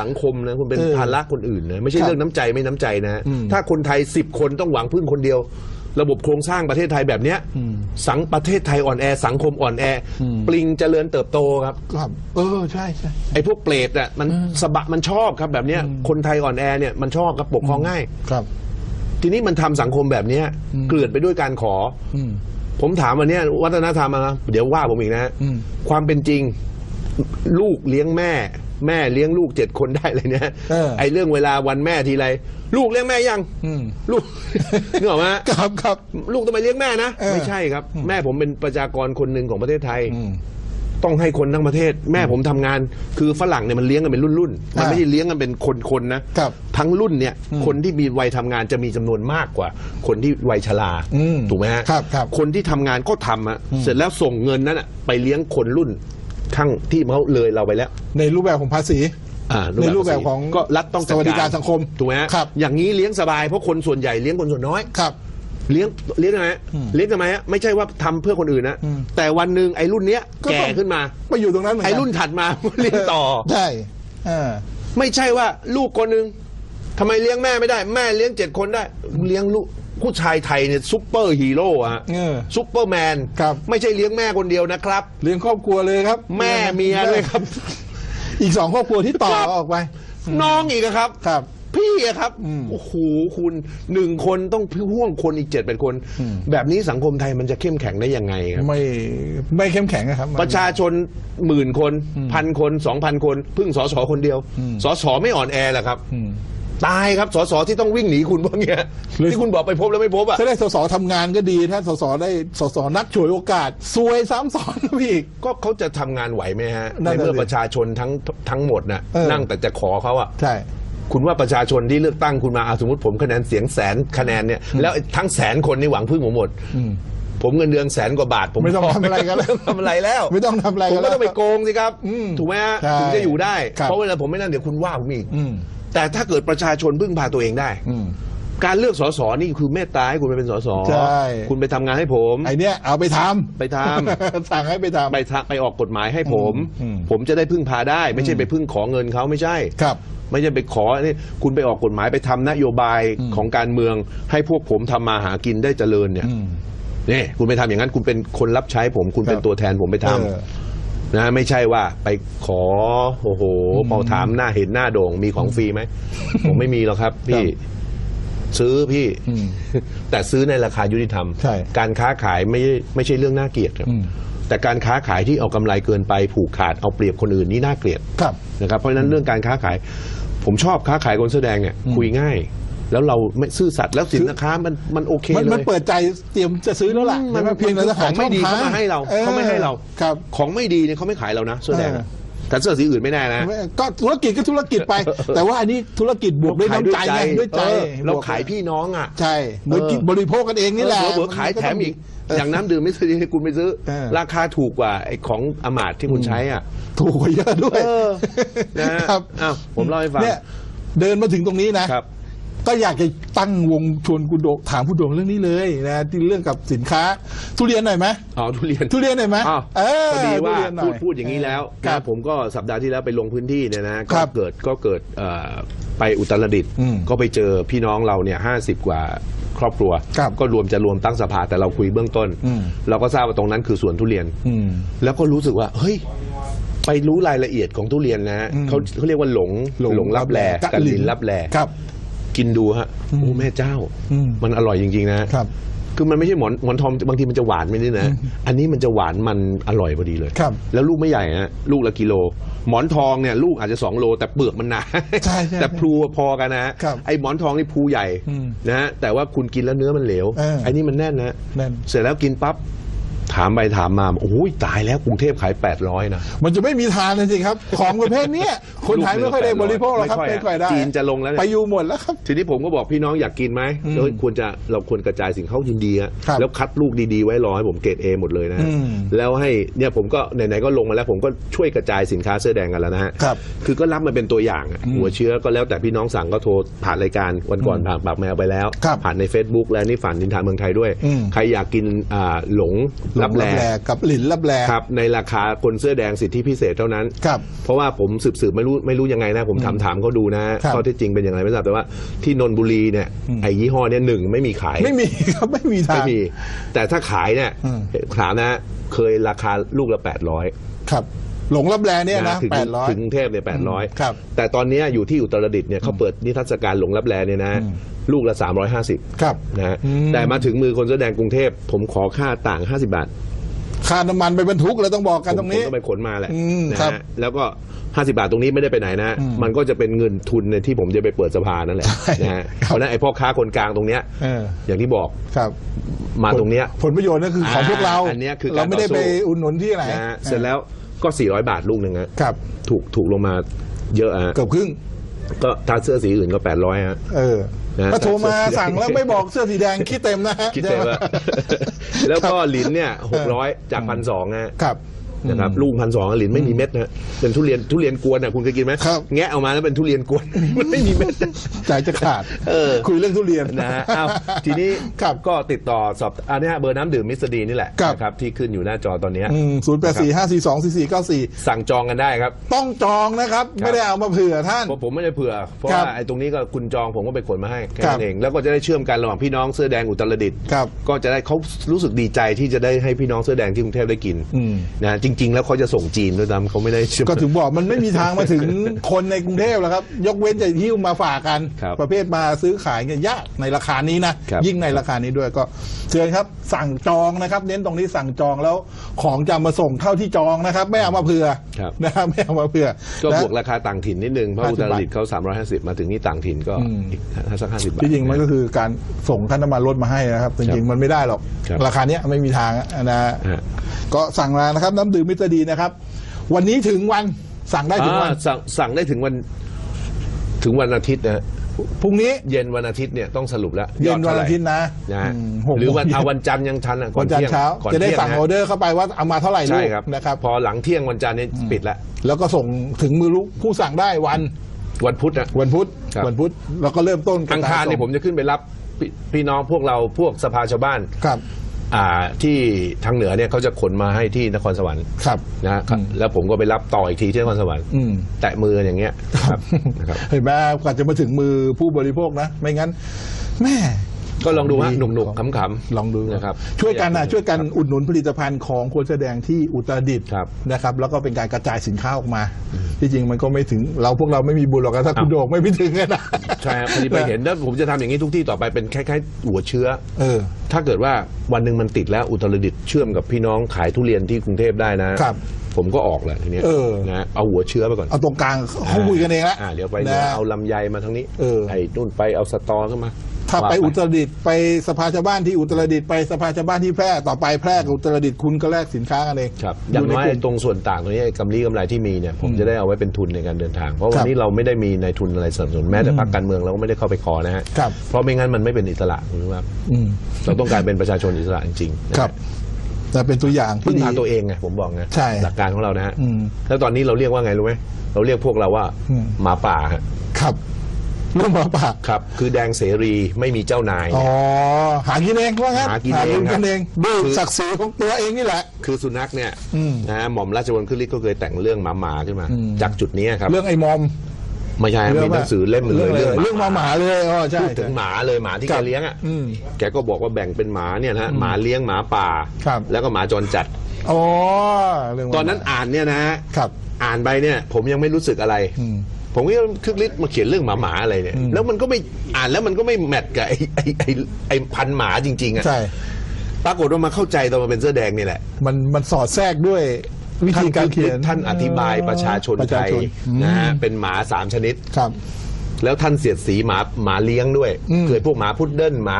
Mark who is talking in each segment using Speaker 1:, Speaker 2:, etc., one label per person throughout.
Speaker 1: สังคมนะคุณเป็น
Speaker 2: เออ
Speaker 1: ภาระคนอื่นนะไม่ใช่
Speaker 2: ครับ
Speaker 1: เรื่องน้ำใจไม่น้ำใจนะ
Speaker 2: อืม
Speaker 1: ถ้าคนไทยสิบคนต้องหวังพึ่งคนเดียว ระบบโครงสร้างประเทศไทยแบบเนี้ย
Speaker 2: อืม
Speaker 1: สังประเทศไทยอ่อนแอ สังคมอ่อนแออ
Speaker 2: ม
Speaker 1: ปลิงเจริญเติบโตครับ
Speaker 2: ครับเออใช่ใช่
Speaker 1: ไอ้พวกเปรตอะมันสะบะมันชอบครับแบบเนี้ยคนไทยอ่อนแอเนี่ยมันชอบครับปกครองง่าย
Speaker 2: ครับ
Speaker 1: ทีนี้มันทำสังคมแบบเนี้ย
Speaker 2: อืม
Speaker 1: เกลื่อนไปด้วยการขอ
Speaker 2: อืม
Speaker 1: ผมถามวันเนี้ยวัฒนธรรมอะนะเดี๋ยวว่าผมอีกนะ
Speaker 2: อืม
Speaker 1: ความเป็นจริง ลูกเลี้ยงแม่ แม่เลี้ยงลูกเจ็ดคนได้เลยเนี่ย
Speaker 2: เออ
Speaker 1: ไอ้เรื่องเวลาวันแม่ทีไร ลูกเลี้ยงแม่ยัง
Speaker 2: อืม
Speaker 1: ลูก นึกออกไหม
Speaker 2: ครับครับ
Speaker 1: ลูกต้องไปเลี้ยงแม่นะ
Speaker 2: เออ
Speaker 1: ไม่ใช่ครับ แม่ผมเป็นประชากรคนหนึ่งของประเทศไทย
Speaker 2: อืม
Speaker 1: ต้องให้คนทั้งประเทศ แม่ผมทำงาน คือฝรั่งเนี่ยมันเลี้ยงกันเป็นรุ่นๆมัน
Speaker 2: อ่า
Speaker 1: ไม่ใช่เลี้ยงกันเป็นคนๆนะครับทั้งรุ่นเนี่ย
Speaker 2: อืม
Speaker 1: คนที่มีวัยทำงานจะมีจำนวนมากกว่า คนที่วัยชรา
Speaker 2: อืม
Speaker 1: ถูกไหมฮะ
Speaker 2: ครับครับ
Speaker 1: คนที่ทำงานก็ทำอะเสร็จแล้วส่งเงินนั้นอะไปเลี้ยงคนรุ่น ข้างที่เขาเลยเราไปแล้ว
Speaker 2: ในรูปแบบของภาษี
Speaker 1: อ่า
Speaker 2: ในรูปแบบของ
Speaker 1: ก็รัฐต้องจั
Speaker 2: สวัสดิการสังคม
Speaker 1: ถูกไหมฮะ
Speaker 2: ครับ
Speaker 1: อย่างนี้เลี้ยงสบายเพราะคนส่วนใหญ่เลี้ยงคนส่วนน้อย
Speaker 2: ครับ
Speaker 1: เลี้ยงเลี้ยงยังไงฮะ
Speaker 2: อืม
Speaker 1: เลี้ยงทำไมฮะไม่ใช่ว่าทำเพื่อคนอื่นนะ
Speaker 2: อืม
Speaker 1: แต่วันหนึ่งไอ้รุ่นเนี้ย
Speaker 2: ก็ต้อง
Speaker 1: แก่ขึ้นมา
Speaker 2: ไปอยู่ตรงนั้นเหมือนกั
Speaker 1: ไอ้รุ่นถัดมา เลี้ยงต่อ
Speaker 2: ใช่เออ
Speaker 1: ไม่ใช่ว่าลูกคนหนึ่งทำไมเลี้ยงแม่ไม่ได้ แม่เลี้ยงเจ็ดคนได้ เลี้ยงลูก ผู้ชายไทยเนี่ยซุปเปอร์ฮีโร่อะฮะ
Speaker 2: เออ
Speaker 1: ซุปเปอร์แมน
Speaker 2: ครับ
Speaker 1: ไม่ใช่เลี้ยงแม่คนเดียวนะครับ
Speaker 2: เลี้ยงครอบครัวเลยครับ
Speaker 1: แม่เมียด้วยครับ
Speaker 2: อีกสองครอบครัวที่ต่อ
Speaker 1: ครับ
Speaker 2: ออกไป
Speaker 1: น้องอีกอะครับ
Speaker 2: ครับ
Speaker 1: พี่อะครับ
Speaker 2: อืม
Speaker 1: โอ้โหคุณหนึ่งคนต้องพ่วงคนอีกเจ็ดเป็นคน
Speaker 2: อืม
Speaker 1: แบบนี้สังคมไทยมันจะเข้มแข็งได้ยังไงครับ
Speaker 2: ไม่ไม่เข้มแข็งอะครับ
Speaker 1: ประชาชนหมื่นคนพันคนสองพันคน พึ่งสอสอคนเดียว
Speaker 2: อืม
Speaker 1: สอสอไม่อ่อนแอแหละครับ
Speaker 2: อืม
Speaker 1: ตายครับสอสอที่ต้องวิ่งหนีคุณพวกเนี้ย
Speaker 2: เลย
Speaker 1: ที่คุณบอกไปพบแล้วไม่พบอะ
Speaker 2: ถ้าได้สสทำงานก็ดีถ้าสสได้สสนักฉวยโอกาสซวยซ้ำซ้อนนะพี่อีก
Speaker 1: ก็เขาจะทำงานไหวไหมฮะ
Speaker 2: นั่
Speaker 1: ใน
Speaker 2: นน่ะ
Speaker 1: เมื่อ
Speaker 2: สิ
Speaker 1: ประชาชนทั้งทั้งหมดน่ะ
Speaker 2: เออ
Speaker 1: นั่งแต่จะขอเขาอะ
Speaker 2: ใช่
Speaker 1: คุณว่าประชาชนที่เลือกตั้งคุณมาอะสมมติผมคะแนนเสียงแสนคะแนนเนี่ยแล้วทั้งแสนคนนี่หวังพึ่งผมหมด
Speaker 2: อืม
Speaker 1: ผมเงินเดือนแสนกว่าบาท ผม
Speaker 2: ไม่ต้องทำอะไรกันแล้ว
Speaker 1: ม่ต้งทำอะไรแล้ว
Speaker 2: ไม่ต้องทำอะไร
Speaker 1: ผม
Speaker 2: กัน
Speaker 1: ก็
Speaker 2: แล้ว
Speaker 1: ต้องไปโกงสิครับ
Speaker 2: อืม
Speaker 1: ถูกไหมฮะ
Speaker 2: ใช่
Speaker 1: ถึงจะอยู่ได้
Speaker 2: ครับ
Speaker 1: เพราะเวลาผมไม่นั่นเดี๋ยวคุณว่าผมอีก
Speaker 2: อืม
Speaker 1: แต่ถ้าเกิดประชาชนพึ่งพาตัวเองได้
Speaker 2: อืม
Speaker 1: การเลือกสสนี่คือเมตตาให้คุณไปเป็นสส
Speaker 2: ใช่
Speaker 1: คุณไปทำงานให้ผม
Speaker 2: ไอเนี้ยเอาไปทำ
Speaker 1: ไปท
Speaker 2: สั่งให้ไปทำ
Speaker 1: ไปทะไปออกกฎหมายให้ผม
Speaker 2: อืม
Speaker 1: ผมจะได้พึ่งพาได้ ไม่ใช่ไปพึ่งขอเงินเขาไม่ใช่
Speaker 2: ครับ
Speaker 1: ไม่ใช่ไปขอนี่คุณไปออกกฎหมายไปทำนโยบาย
Speaker 2: อืม
Speaker 1: ของการเมือง ให้พวกผมทำมาหากินได้เจริญเนี่ย
Speaker 2: อืม
Speaker 1: นี่คุณไปทำอย่างนั้นคุณเป็นคนรับใช้ผม คุณเป็น
Speaker 2: ครับ
Speaker 1: ตัวแทนผมไปทำ
Speaker 2: เออ
Speaker 1: นะไม่ใช่ว่าไปขอโอ้โหพอถามหน้าเห็นหน้าโด่งมีของฟรีไหม ผมไม่มีหรอกครับ พี่
Speaker 2: ครับ
Speaker 1: ซื้อพี่
Speaker 2: อืม
Speaker 1: แต่ซื้อในราคายุติธรรม
Speaker 2: ใช่
Speaker 1: การค้าขายไม่ไม่ใช่เรื่องน่าเกลียดครับ
Speaker 2: อืม
Speaker 1: แต่การค้าขายที่เอากำไรเกินไปผูกขาดเอาเปรียบคนอื่นนี่น่าเกลียด
Speaker 2: ครับ
Speaker 1: นะครับเพราะฉะนั้นเรื่องการค้าขาย ผมชอบค้าขายคนแสอแดงเนี่ยคุยง่าย แล้วเราไม่ซื่อสัตย์แล้วสินค้ามันมันโอเค
Speaker 2: มัน
Speaker 1: เลย
Speaker 2: มันเปิดใจเตรียมจะซื้อแล้วล่ะ
Speaker 1: มัน
Speaker 2: ใช่ไหเพียงแต่จะ
Speaker 1: ข
Speaker 2: หา
Speaker 1: องไม่ดี
Speaker 2: ช่
Speaker 1: เขา
Speaker 2: ท
Speaker 1: มาให้เราเขาไม่ให้เรา
Speaker 2: ครับ
Speaker 1: ของไม่ดีเนี่ยเขาไม่ขายเรานะเสื้อแดงอะ
Speaker 2: เออ
Speaker 1: แต่เสื้อสีอื่นไม่แน่นะ
Speaker 2: ไม่ก็ธุรกิจก็ธุรกิจไป แต่ว่าอันนี้ธุรกิจบวกด้วยน้ำใจไงด้วยใจ
Speaker 1: เออเรา
Speaker 2: บวก
Speaker 1: ขายพี่น้องอะ
Speaker 2: ใช่เหมือนกินบริโภคกันเองนี่แหละ
Speaker 1: เออเผื่อๆขายแถมอีกอย่างน้ำดื่มไม่ซื้อให้คุณไปซื้อ
Speaker 2: เออ
Speaker 1: ราคาถูกกว่าไอ้ของอมาตย์ที่คุณใช้อะ
Speaker 2: ถูกกว่าเยอะด้วย
Speaker 1: เออนะฮะ
Speaker 2: ครับ
Speaker 1: อ้าวผมเล่าให้ฟัง
Speaker 2: เนี่ยเดินมาถึงตรงนี้นะ
Speaker 1: ครับ
Speaker 2: ก็อยากจะตั้งวงชวนคุณโดถามคุณโดงเรื่องนี้เลยนะที่เรื่องกับสินค้า ทุเรียนหน่อยไหม
Speaker 1: อ๋อทุเรียน
Speaker 2: ทุเรียนหน่อยไหม
Speaker 1: อ้าว
Speaker 2: เออ
Speaker 1: พอดีว่า
Speaker 2: ทุเรียนหน่
Speaker 1: พู
Speaker 2: อ
Speaker 1: ด
Speaker 2: ย
Speaker 1: พูดอย่างนี้แล้ว
Speaker 2: ครั
Speaker 1: นะ
Speaker 2: บ
Speaker 1: ผมก็สัปดาห์ที่แล้วไปลงพื้นที่เนี่ยนะ
Speaker 2: ค
Speaker 1: ก็
Speaker 2: รับ
Speaker 1: เกิดก็เกิดเอ่อไปอุตรดิตถ์
Speaker 2: อืม
Speaker 1: ก็ไปเจอพี่น้องเราเนี่ยห้าสิบกว่าครอบครัว
Speaker 2: ครับ
Speaker 1: ก็รวมจะรวมตั้งสภาแต่เราคุยเบื้องต้น
Speaker 2: อืม
Speaker 1: เราก็ทราบว่าตรงนั้นคือสวนทุเรียน
Speaker 2: อืม
Speaker 1: แล้วก็รู้สึกว่า เฮ้ย ไปรู้รายละเอียดของทุเรียนนะฮะ
Speaker 2: อืม
Speaker 1: เขาเขาเรียกว่าหลง
Speaker 2: หลง
Speaker 1: หลงรับแล
Speaker 2: กะ
Speaker 1: กัน
Speaker 2: ลิน
Speaker 1: ลินรับแล
Speaker 2: ครับ
Speaker 1: กินดูฮะโอ้แม่เจ้า
Speaker 2: อืม
Speaker 1: มันอร่อยจริง ๆ นะ
Speaker 2: ครับ
Speaker 1: คือมันไม่ใช่หมอนหมอนทองบางทีมันจะหวานไม่ได้นะ อันนี้มันจะหวานมันอร่อยพอดีเลย
Speaker 2: ครับ
Speaker 1: แล้วลูกไม่ใหญ่นะลูกละกิโล หมอนทองเนี่ยลูกอาจจะสองโล แต่เปลือกมันหนา
Speaker 2: ใช่ใช่
Speaker 1: แต่พลูพอกันนะฮะ
Speaker 2: ครับ
Speaker 1: ไอ้หมอนทองนี่พลูใหญ่
Speaker 2: อืม
Speaker 1: นะฮะแต่ว่าคุณกินแล้วเนื้อมันเหลว
Speaker 2: เออ
Speaker 1: ไอ้นี่มันแน่นนะ
Speaker 2: นั่น
Speaker 1: เสร็จแล้วกินปั๊บ ถามไปถามมาโอ้ยตายแล้วกรุงเทพขาย 800 นะ
Speaker 2: มันจะไม่มีทางเลยสิครับ ของประเภทเนี้ยคนไทยไม่ค่อยได้บริโภคหรอกครับ
Speaker 1: ไม่
Speaker 2: ไม่
Speaker 1: ค่
Speaker 2: ค่
Speaker 1: อ
Speaker 2: อยย
Speaker 1: อะ
Speaker 2: ได้
Speaker 1: จีนจะลงแล้วเนี่ย
Speaker 2: ไปอยู่หมดแล้วครับ
Speaker 1: ทีนี้ผมก็บอกพี่น้องอยากกินไหม
Speaker 2: อืม
Speaker 1: เอ้ยควรจะเราควรกระจายสิ่งเขายินดีอะ
Speaker 2: ครับ
Speaker 1: แล้วคัดลูกดีๆ ไว้รอให้ผมเกรดเอหมดเลยนะฮะ
Speaker 2: อืม
Speaker 1: แล้วให้เนี่ยผมก็ไหนๆก็ลงมาแล้ว ผมก็ช่วยกระจายสินค้าเสื้อแดงกันแล้วนะฮะ
Speaker 2: ครับ
Speaker 1: คือก็รับมาเป็นตัวอย่างอะ
Speaker 2: อืม
Speaker 1: หัวเชื้อก็แล้วแต่พี่น้องสั่งก็โทรผ่านรายการวันก่อนผ่านปากแมวไปแล้ว
Speaker 2: ครับ
Speaker 1: ผ่านใน Facebook และนี่ฝันนินทานเมืองไทยด้วย
Speaker 2: อืม
Speaker 1: ใครอยากกินอ่าหลงรับลับแล
Speaker 2: กับหลินลับแล
Speaker 1: ครับในราคาคนเสื้อแดงสิทธิพิเศษเท่านั้น
Speaker 2: ครับ
Speaker 1: เพราะว่าผมสืบสืบไม่รู้ไม่รู้ยังไงนะ ผมถามถามเขาดูนะครับข้อเท็จจริงเป็นอย่างไรไม่ทราบแต่ว่าที่นนทบุรีเนี่ยไอ้ยี่ห้อเนี่ยหนึ่งไม่มีขาย
Speaker 2: ไม่มีครับไม่มีทาง
Speaker 1: ไม่มีแต่ถ้าขายเนี่ย
Speaker 2: อืม
Speaker 1: ถามนะเคยราคาลูกละแปดร้อย
Speaker 2: ครับ หลงลับแลเนี่ยนะ
Speaker 1: ถึง
Speaker 2: แปดร้อย
Speaker 1: ถึงกรุงเทพเนี่ยแปดร้อย
Speaker 2: ครับ
Speaker 1: แต่ตอนเนี้ยอยู่ที่อุตรดิตถ์เนี่ยเขาเปิดนิทรรศการหลงรับแลเนี่ยนะลูกละสามร้อยห้าสิบ
Speaker 2: ครับ
Speaker 1: นะฮะ
Speaker 2: อืม
Speaker 1: แต่มาถึงมือคนเสื้อแดงกรุงเทพ ผมขอค่าต่างห้าสิบาท
Speaker 2: ค่าน้ำมันไปบรรทุกเลยต้องบอกกันตรงนี้
Speaker 1: ผมต้องไปขนมาแหละ
Speaker 2: อืม
Speaker 1: นะครับฮะแล้วก็ 50 บาทตรงนี้ไม่ได้ไปไหนนะ
Speaker 2: อืม
Speaker 1: มันก็จะเป็นเงินทุนในที่ผมจะไปเปิดสภานั่นแหละ
Speaker 2: ใช่
Speaker 1: นะฮะ
Speaker 2: ครับ
Speaker 1: เพราะฉะนั้นไอ้พ่อค้าคนกลางตรงเนี้ย
Speaker 2: เออ
Speaker 1: อย่างที่บอก
Speaker 2: ครับ
Speaker 1: มาตรงเนี้ย
Speaker 2: ผลประโยชน์นั่นคือของ
Speaker 1: อ่า
Speaker 2: พวกเรา
Speaker 1: อันเนี้ยคือการ
Speaker 2: เราไม่ได้
Speaker 1: ต่อสู้
Speaker 2: ไปอุดหนุนที่ไหน
Speaker 1: นะฮะเสร็จแล้ว ก็ 400 บาทลูกหนึ่งฮะ
Speaker 2: ครับ
Speaker 1: ถูกถูกลงมาเยอะฮะ
Speaker 2: เกือบครึ่ง
Speaker 1: ก็ถ้าเสื้อสีอื่นก็800ฮะ
Speaker 2: เออ
Speaker 1: นะ
Speaker 2: ถ้าโทรมาสั่งแล้วไม่บอกเสื้อสีแดงคิดเต็มนะฮะ
Speaker 1: คิดเต็ม
Speaker 2: ใช่ไห
Speaker 1: ว่าแล้วก็หลินเนี่ย600จากพันสองฮะ
Speaker 2: ครับ
Speaker 1: นะครับลูกพันสองหลินไม่มีเม็ดนะเป็นทุเรียนทุเรียนกวนอะคุณเคยกินไหม
Speaker 2: ครับ
Speaker 1: แงะออกมาแล้วเป็นทุเรียนกวน มันไม่มีเม็ด
Speaker 2: ใจจะขาด
Speaker 1: เออ
Speaker 2: คุยเรื่องทุเรียน
Speaker 1: นะฮะอ้าวทีนี้
Speaker 2: ครับ
Speaker 1: ก็ติดต่อสอบอันนี้ฮะเบอร์น้ำดื่มมิสเตอร์ดีนี่แหละ
Speaker 2: ครับ
Speaker 1: นะครับที่ขึ้นอยู่หน้าจอตอนเนี้ย
Speaker 2: ศูนย์แปดสี่ห้าสี่สองสี่สี่เก้าสี่
Speaker 1: สั่งจองกันได้ครับ
Speaker 2: ต้องจองนะครับ ไม่ได้เอามาเผื่อท่าน
Speaker 1: เพราะผมไม่ได้เผื่อ เพราะ
Speaker 2: ครับ
Speaker 1: ว่าไอ้ตรงนี้ก็คุณจองผมก็ไปขนมาให้แค่
Speaker 2: ครั
Speaker 1: นั้
Speaker 2: บ
Speaker 1: นเองแล้วก็จะได้เชื่อมกันระหว่างพี่น้องเสื้อแดงอุตรดิตถ์
Speaker 2: ครับ
Speaker 1: ก็จะได้เขารู้สึกดีใจที่จะได้ให้พี่น้องเสื้อแดงที่กรุงเทพได้กิน
Speaker 2: อืม
Speaker 1: นะจริง ๆ แล้วเขาจะส่งจีนด้วยซ้ำเขาไม่ได้เชื่อม
Speaker 2: ก็ถึงบอกมันไม่มีทางมาถึงคนในกรุงเทพแล้วครับ ยกเว้นจะหิ้วมาฝากกัน
Speaker 1: ครับ
Speaker 2: ประเภทมาซื้อขายเนี่ยยากในราคานี้นะ
Speaker 1: ครับ
Speaker 2: ยิ่งในราคานี้ด้วยก็เชิญครับ สั่งจองนะครับ เน้นตรงนี้สั่งจองแล้วของจะมาส่งเท่าที่จองนะครับ ไม่เอามาเผื่อ
Speaker 1: ครับ
Speaker 2: นะครับไม่เอามาเผื่อ
Speaker 1: ก็
Speaker 2: นะ
Speaker 1: บวกราคาต่างถิ่นนิดนึง เพราะ
Speaker 2: 50
Speaker 1: อุตรดิตถ์เขา350 มาถึงนี่ต่างถิ่นก็
Speaker 2: อืม
Speaker 1: อีกสักห้าสิบบาท
Speaker 2: ที่จริงมันก็คือการส่งค่าน้ำมันลดมาให้นะครับ จริงๆมันไม่ได้หรอก
Speaker 1: ครับ
Speaker 2: ราคาเนี้ยไม่มีทางนะ
Speaker 1: ฮะ
Speaker 2: ก็สั่งมานะครับน้ำดื่มมิตรดีนะครับ วันนี้ถึงวันสั่งได้ถึงวัน
Speaker 1: อ่าสั่งสั่งได้ถึงวัน ถึงวันอาทิตย์นะฮะ
Speaker 2: พรุ่งนี้
Speaker 1: เย็นวันอาทิตย์เนี่ยต้องสรุปแล้ว
Speaker 2: เย็น
Speaker 1: อด
Speaker 2: วัน
Speaker 1: ท่ไห
Speaker 2: อาทิตย์นะ
Speaker 1: นะฮะ
Speaker 2: อืมหก
Speaker 1: หรือวัน
Speaker 2: โมงเย็น
Speaker 1: เอาวันจันทร์ยังทันอะก่อ
Speaker 2: วันนจันท
Speaker 1: เที่ย
Speaker 2: ร์เช้า
Speaker 1: ก่อน
Speaker 2: จะได้
Speaker 1: เที่ย
Speaker 2: สั่ง
Speaker 1: น
Speaker 2: ออเดอร์เข้าไปว่าเอามาเท่าไหร่ลู
Speaker 1: ใช่
Speaker 2: ก
Speaker 1: ครับ
Speaker 2: นะครับ
Speaker 1: พอหลังเที่ยงวันจันทร์นี่ปิดแล้ว
Speaker 2: แล้วก็ส่งถึงมือลูกผู้สั่งได้วัน
Speaker 1: วันพุธนะ
Speaker 2: วันพุธ
Speaker 1: ครับ
Speaker 2: วันพุธแล้วก็เริ่มต้นก
Speaker 1: อังคารเนี่ย
Speaker 2: ส่
Speaker 1: ผมจะขึ้นไปรับพี่พี่น้องพวกเราพวกสภาชาวบ้าน
Speaker 2: ครับ
Speaker 1: อ่าที่ทางเหนือเนี่ยเขาจะขนมาให้ที่นครสวรรค์
Speaker 2: ครับ
Speaker 1: นะฮะแล้วผมก็ไปรับต่ออีกทีที่นครสวรรค์
Speaker 2: อืม
Speaker 1: แตะมืออย่างเงี้ยครับนะครับ
Speaker 2: เห็นไหมกว่าจะมาถึงมือผู้บริโภคนะ ไม่งั้นแม่
Speaker 1: ก็ลองดูฮะ
Speaker 2: ดี
Speaker 1: หนุกๆขำๆ
Speaker 2: ลองดู
Speaker 1: นะครับ
Speaker 2: ช่วยกันนะช่วยกันอุดหนุนผลิตภัณฑ์ของคนแสดงที่อุตรดิตถ์
Speaker 1: ครับ
Speaker 2: นะครับ แล้วก็เป็นการกระจายสินค้าออกมา ที่จริงมันก็ไม่ถึงเราพวกเราไม่มีบุญหรอกนะถ้าคุณ
Speaker 1: อ้าว
Speaker 2: โด่งไม่ไปถึงอะนะ
Speaker 1: ใช่ครับพอดีไปเห็นแล้วผมจะทำอย่างนี้ทุกที่ต่อไปเป็นคล้ายๆหัวเชื้อ
Speaker 2: เออ
Speaker 1: ถ้าเกิดว่าวันหนึ่งมันติดแล้วอุตรดิตถ์เชื่อมกับพี่น้องขายทุเรียนที่กรุงเทพได้นะ
Speaker 2: ครับ
Speaker 1: ผมก็ออกแหละทีเนี้ย
Speaker 2: เออ
Speaker 1: นะเอาหัวเชื้อไปก่อน
Speaker 2: เอาตรงกลางเขาคุยกันเองละ
Speaker 1: อ่าเดี๋ยวไป
Speaker 2: นะ
Speaker 1: เดี๋ยวเอาลำไยมาทางนี้
Speaker 2: เออ
Speaker 1: ไอ้นู่นไปเอาสตอขึ้นมา
Speaker 2: ถ้าไป
Speaker 1: ว่
Speaker 2: อุตรดิตถ์ไปสภาชาวบ้านที่อุตรดิตถ์ไปสภาชาวบ้านที่แพร่ต่อไปแพร่กับอุตรดิตถ์คุณก็แลกสินค้ากันเอง
Speaker 1: ครับอย่างน้อย
Speaker 2: ในก
Speaker 1: ไอ้
Speaker 2: ลุ่ม
Speaker 1: ตรงส่วนต่างตรงนี้ไอ้กำไรกำไรที่มีเนี่ยผมจะได้เอาไว้เป็นทุนในการเดินทาง เพราะ
Speaker 2: ค
Speaker 1: วั
Speaker 2: รั
Speaker 1: น
Speaker 2: บ
Speaker 1: นี้เราไม่ได้มีในทุนอะไรสนับสนุนแม้แต่พรรคการเมืองเราก็ไม่ได้เข้าไปขอนะฮะ
Speaker 2: ครับ
Speaker 1: เพราะไม่งั้นมันไม่เป็นอิสระคุณรู้ไหมครับ
Speaker 2: อืม
Speaker 1: เราต้องการเป็นประชาชนอิสระจริงๆนะฮะ
Speaker 2: ครับแต่เป็นตัวอย่าง
Speaker 1: พึ่
Speaker 2: ที่
Speaker 1: ง
Speaker 2: ดี
Speaker 1: พาตัวเองไงผมบอกนะ
Speaker 2: ใช่
Speaker 1: หลักการของเรานะฮะ
Speaker 2: อืม
Speaker 1: แล้วตอนนี้เราเรียกว่าไงรู้ไหมเราเรียกพวกเราว่า
Speaker 2: อืม
Speaker 1: หมาป่าฮะ
Speaker 2: ครับ เรื่องหมาป่า
Speaker 1: ครับคือแดงเสรีไม่มีเจ้านาย
Speaker 2: อ๋อหากินเองว่างั้น
Speaker 1: หากินเองครับ
Speaker 2: กันเองด้วย
Speaker 1: คือ
Speaker 2: ศักดิ์ศรีของตัวเองนี่แหละ
Speaker 1: คือสุนัขเนี่ย
Speaker 2: อืม
Speaker 1: นะฮะหม่อมราชวงศ์ขึ้นฤทธิ์ก็เคยแต่งเรื่องหมาหมาขึ้นมา
Speaker 2: อืม
Speaker 1: จากจุดนี้ครับ
Speaker 2: เรื่องไอ้มอม
Speaker 1: ไม่ใช่มีหนังสือเล่มหนึ่งเลย
Speaker 2: เรื่องหมาหมาเลยอ๋อใช่
Speaker 1: พูดถึงหมาเลยหมาที่
Speaker 2: ค
Speaker 1: แก
Speaker 2: รับ
Speaker 1: เลี้ยงอะ
Speaker 2: อืม
Speaker 1: แกก็บอกว่าแบ่งเป็นหมาเนี่ยนะฮะหมาเลี้ยงหมาป่า
Speaker 2: ครับ
Speaker 1: แล้วก็หมาจรจัด
Speaker 2: อ๋อเรื่องหมา
Speaker 1: ตอนนั้นอ่านเนี่ยนะฮะ
Speaker 2: ครับ
Speaker 1: อ่านไปเนี่ยผมยังไม่รู้สึกอะไร
Speaker 2: อืม
Speaker 1: ผมก็คึกฤทธิ์มาเขียนเรื่องหมาหมาอะไรเนี่ย
Speaker 2: อืม
Speaker 1: แล้วมันก็ไม่อ่านแล้วมันก็ไม่แมทกับไอ้ไอ้ไอ้ไอ้พันหมาจริง ๆอะ
Speaker 2: ใช่
Speaker 1: ปรากฏว่ามาเข้าใจตอนมาเป็นเสื้อแดงนี่แหละ
Speaker 2: มันมันสอดแทรกด้วยวิธีการเขียน
Speaker 1: ท่านอธิบายประชาชน
Speaker 2: ประ
Speaker 1: ไท
Speaker 2: ชายชน
Speaker 1: นะฮะ
Speaker 2: อืม
Speaker 1: เป็นหมาสามชนิด
Speaker 2: ครับ
Speaker 1: แล้วท่านเสียดสีหมาหมาเลี้ยงด้วย
Speaker 2: อืม
Speaker 1: เกิดพวกหมาพุดเดิ้ลหมา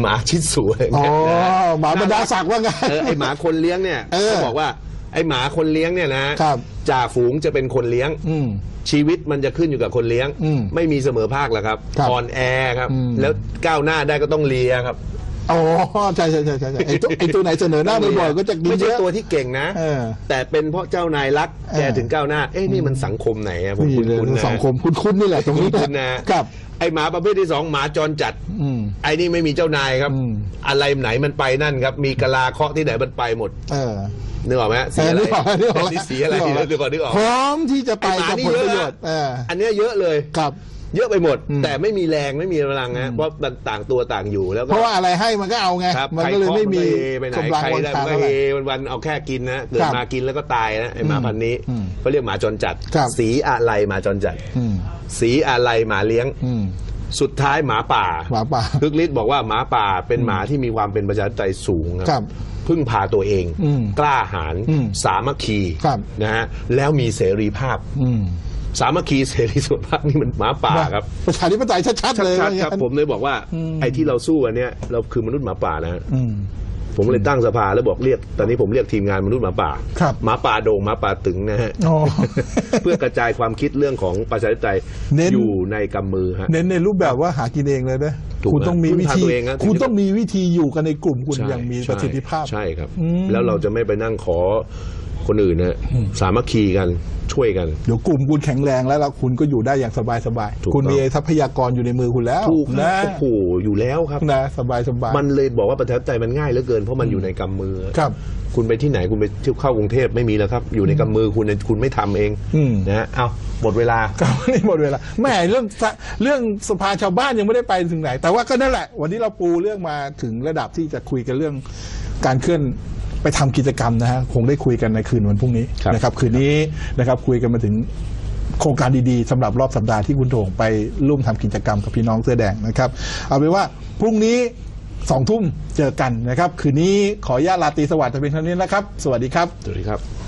Speaker 1: หมาชิดสูอะไร
Speaker 2: อ๋อ
Speaker 1: เงี้ยนะฮะ
Speaker 2: หมาบรรดาศักดิ์ว่าไง
Speaker 1: เออไอหมาคนเลี้ยงเนี่ย
Speaker 2: เออ
Speaker 1: เขาบอกว่าไอหมาคนเลี้ยงเนี่ยนะครับ จ่าฝูงจะเป็นคนเลี้ยง
Speaker 2: อืม
Speaker 1: ชีวิตมันจะขึ้นอยู่กับคนเลี้ยง
Speaker 2: อืม
Speaker 1: ไม่มีเสมอภาคหรอกครับ
Speaker 2: ครับ
Speaker 1: อ่อนแอครับ
Speaker 2: อืม
Speaker 1: แล้วก้าวหน้าได้ก็ต้องเลียครับ
Speaker 2: อ๋อใช่ใช่ใช่ใช่ใช่ไอ้ตัวไอ้ตัวไหนเสนอหน้าบ่อยๆก็จะกิน
Speaker 1: ไม่
Speaker 2: เย
Speaker 1: ใช่
Speaker 2: อะ
Speaker 1: ตัวที่เก่งนะ
Speaker 2: เออ
Speaker 1: แต่เป็นเพราะเจ้านายรักแก
Speaker 2: เออ
Speaker 1: ถึงก้าวหน้า เอ้นี่มันสังคมไหนอะผม
Speaker 2: นี่
Speaker 1: คุ้น
Speaker 2: เลย
Speaker 1: ๆนะ
Speaker 2: สังคมคุ้นๆนี่แหละตรงนี้
Speaker 1: คุ้นๆนะ ครับ ไอหมาประเภทที่สองหมาจรจัด
Speaker 2: อืม
Speaker 1: ไอ้นี่ไม่มีเจ้านายครับ
Speaker 2: อืม
Speaker 1: อะไรไหนมันไปนั่นครับ มีกะลาเคาะที่ไหนมันไปหมด
Speaker 2: เออ
Speaker 1: นึกออกไหมฮะสีอะไร
Speaker 2: นึกออกนึกออก
Speaker 1: นี่สีอะไร
Speaker 2: นึกออก
Speaker 1: นึกออกนึกออก
Speaker 2: พร้อมที่จะไป
Speaker 1: ไอ้หมา
Speaker 2: กับ
Speaker 1: นี่
Speaker 2: ผล
Speaker 1: เย
Speaker 2: ประโย
Speaker 1: อะ
Speaker 2: ชน์เออ
Speaker 1: อันเนี้ยเยอะเลย
Speaker 2: ครับ
Speaker 1: เยอะไปหมด
Speaker 2: อืม
Speaker 1: แต่ไม่มีแรงไม่มีพลังนะเพราะมันต่างตัวต่างอยู่แล้ว
Speaker 2: เพ
Speaker 1: ก็
Speaker 2: ราะว่าอะไรให้มันก็เอาไง
Speaker 1: ครับ
Speaker 2: มัน
Speaker 1: ใคร
Speaker 2: ก็เลย
Speaker 1: เคาะ
Speaker 2: ไม่มี
Speaker 1: นก็เฮไปไหน
Speaker 2: กำลัง
Speaker 1: ใคร
Speaker 2: วัง
Speaker 1: ได้
Speaker 2: ชา
Speaker 1: มันก็
Speaker 2: เท่าไห
Speaker 1: เฮ
Speaker 2: ร่
Speaker 1: วันๆเอาแค่กินนะเกิ
Speaker 2: ค
Speaker 1: ด
Speaker 2: รับ
Speaker 1: มากินแล้วก็ตายนะไอหมาพันธุ์นี้
Speaker 2: อืม
Speaker 1: เขาเรียกหมาจรจัด
Speaker 2: ครับ
Speaker 1: สีอะไรหมาจรจัด
Speaker 2: อืม
Speaker 1: สีอะไรหมาเลี้ยง
Speaker 2: อืม
Speaker 1: สุดท้ายหมาป่า
Speaker 2: หมาป่า
Speaker 1: พึกฤทธิ์บอกว่าหมาป่าเป็นหมาที่มีความเป็นประชาธิปไตยสูง
Speaker 2: ครับ
Speaker 1: พึ่งพาตัวเอง
Speaker 2: อืม
Speaker 1: กล้าหาญ
Speaker 2: อืม
Speaker 1: สามัคคี
Speaker 2: ครับ
Speaker 1: นะฮะแล้วมีเสรีภาพ
Speaker 2: อืม
Speaker 1: สามัคคีเสรีสุภาพนี่มันหมาป่าครับ
Speaker 2: ประชาธิปไตยชัดๆเลย
Speaker 1: ชัดๆครับ
Speaker 2: ว่างั้น
Speaker 1: ผมเลยบอกว่า
Speaker 2: อืม
Speaker 1: ไอ้ที่เราสู้อันเนี้ยเราคือมนุษย์หมาป่านะฮะ
Speaker 2: อืม
Speaker 1: ผมเลยตั้งสภาแล้วบอกเรียก ตอนนี้ผมเรียกทีมงานมนุษย์หมาป่า
Speaker 2: ครับ
Speaker 1: หมาป่าโด่งหมาป่าตึงนะฮะ
Speaker 2: อ๋อ
Speaker 1: เพื่อกระจายความคิดเรื่องของประชาธิปไตย
Speaker 2: เน้น
Speaker 1: อยู่ในกำมือฮะ
Speaker 2: เน้นในรูปแบบว่าหากินเองเลยนะ
Speaker 1: ถูก
Speaker 2: คุณต้องมี
Speaker 1: พึ่ง
Speaker 2: วิ
Speaker 1: พา
Speaker 2: ธี
Speaker 1: ตัวเองนะ
Speaker 2: คุณต้องมีวิธีอยู่กันในกลุ่มคุณ
Speaker 1: ใช่
Speaker 2: อย่างมี
Speaker 1: ใช่
Speaker 2: ประสิทธิภาพ
Speaker 1: ใช่ครับ
Speaker 2: อืม
Speaker 1: แล้วเราจะไม่ไปนั่งขอ คนอื่นนะสามัคคีกันช่วยกัน
Speaker 2: เดี๋ยวกลุ่มคุณแข็งแรงแล้วแล้วคุณก็อยู่ได้อย่างสบายสบายๆ
Speaker 1: ถูก
Speaker 2: คุณมี
Speaker 1: ต้อง
Speaker 2: ทรัพยากรอยู่ในมือคุณแล้ว
Speaker 1: ถูก
Speaker 2: นะ
Speaker 1: โอ้โหอยู่แล้วครับ
Speaker 2: นะสบายสบาย
Speaker 1: มันเลยบอกว่าประชาธิปไตยมันง่ายเหลือเกินเพราะมันอยู่ในกำมือ
Speaker 2: ครับ
Speaker 1: คุณไปที่ไหนคุณไปเที่ยวเข้ากรุงเทพไม่มีแล้วครับ อยู่ในกำมือคุณเนี่ยคุณไม่ทำเอง
Speaker 2: อืม
Speaker 1: นะฮะเอาหมดเวลา
Speaker 2: ครับนี่หมดเวลาแหม่เรื่องสะเรื่องสภาชาวบ้านยังไม่ได้ไปถึงไหน แต่ว่าก็นั่นแหละ วันนี้เราปูเรื่องมาถึงระดับที่จะคุยกันเรื่องการเคลื่อน ไปทำกิจกรรมนะฮะคงได้คุยกันในคืนวันพรุ่งนี้
Speaker 1: ครับ
Speaker 2: นะครับคืนนี้นะครับคุยกันมาถึงโครงการดีๆสำหรับรอบสัปดาห์ที่คุณโด่งไปร่วมทำกิจกรรมกับพี่น้องเสื้อแดงนะครับเอาเป็นว่าพรุ่งนี้สองทุ่มเจอกันนะครับ คืนนี้ขออนุญาตลาตรีสวัสดิ์จะเป็นเท่านี้นะครับ สวัสดีครับ
Speaker 1: สวัสดีครับ